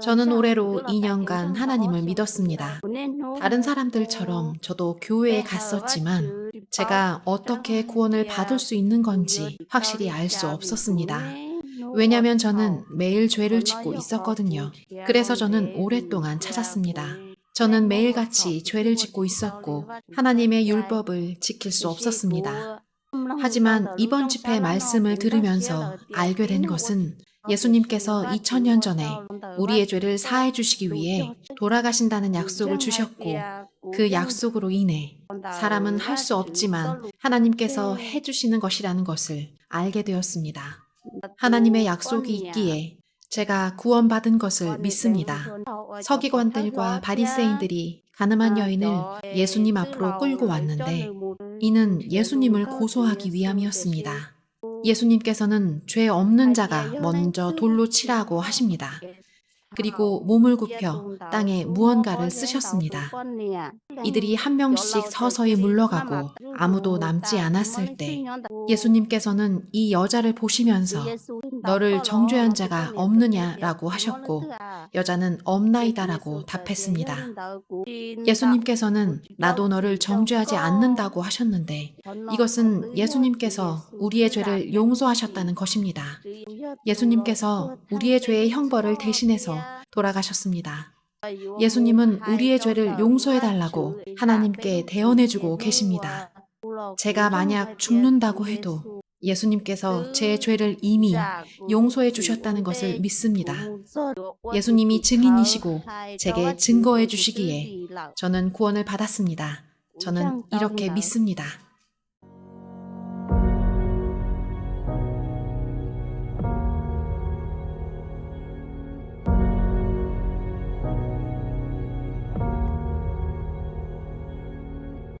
저는 올해로 2년간 하나님을 믿었습니다. 다른 사람들처럼 저도 교회에 갔었지만 제가 어떻게 구원을 받을 수 있는 건지 확실히 알 수 없었습니다. 왜냐면 저는 매일 죄를 짓고 있었거든요. 그래서 저는 오랫동안 찾았습니다. 저는 매일같이 죄를 짓고 있었고 하나님의 율법을 지킬 수 없었습니다. 하지만 이번 집회 말씀을 들으면서 알게 된 것은 예수님께서 2000년 전에 우리의 죄를 사해 주시기 위해 돌아가신다는 약속을 주셨고 그 약속으로 인해 사람은 할 수 없지만 하나님께서 해 주시는 것이라는 것을 알게 되었습니다. 하나님의 약속이 있기에 제가 구원받은 것을 믿습니다. 서기관들과 바리새인들이 가늠한 여인을 예수님 앞으로 끌고 왔는데 이는 예수님을 고소하기 위함이었습니다. 예수님께서는 죄 없는 자가 먼저 돌로 치라고 하십니다. 그리고 몸을 굽혀 땅에 무언가를 쓰셨습니다. 이들이 한 명씩 서서히 물러가고 아무도 남지 않았을 때 예수님께서는 이 여자를 보시면서 너를 정죄한 자가 없느냐라고 하셨고 여자는 없나이다라고 답했습니다. 예수님께서는 나도 너를 정죄하지 않는다고 하셨는데 이것은 예수님께서 우리의 죄를 용서하셨다는 것입니다. 예수님께서 우리의 죄의 형벌을 대신해서 돌아가셨습니다. 예수님은 우리의 죄를 용서해 달라고 하나님께 대언해 주고 계십니다. 제가 만약 죽는다고 해도 예수님께서 제 죄를 이미 용서해 주셨다는 것을 믿습니다. 예수님이 증인이시고 제게 증거해 주시기에 저는 구원을 받았습니다. 저는 이렇게 믿습니다.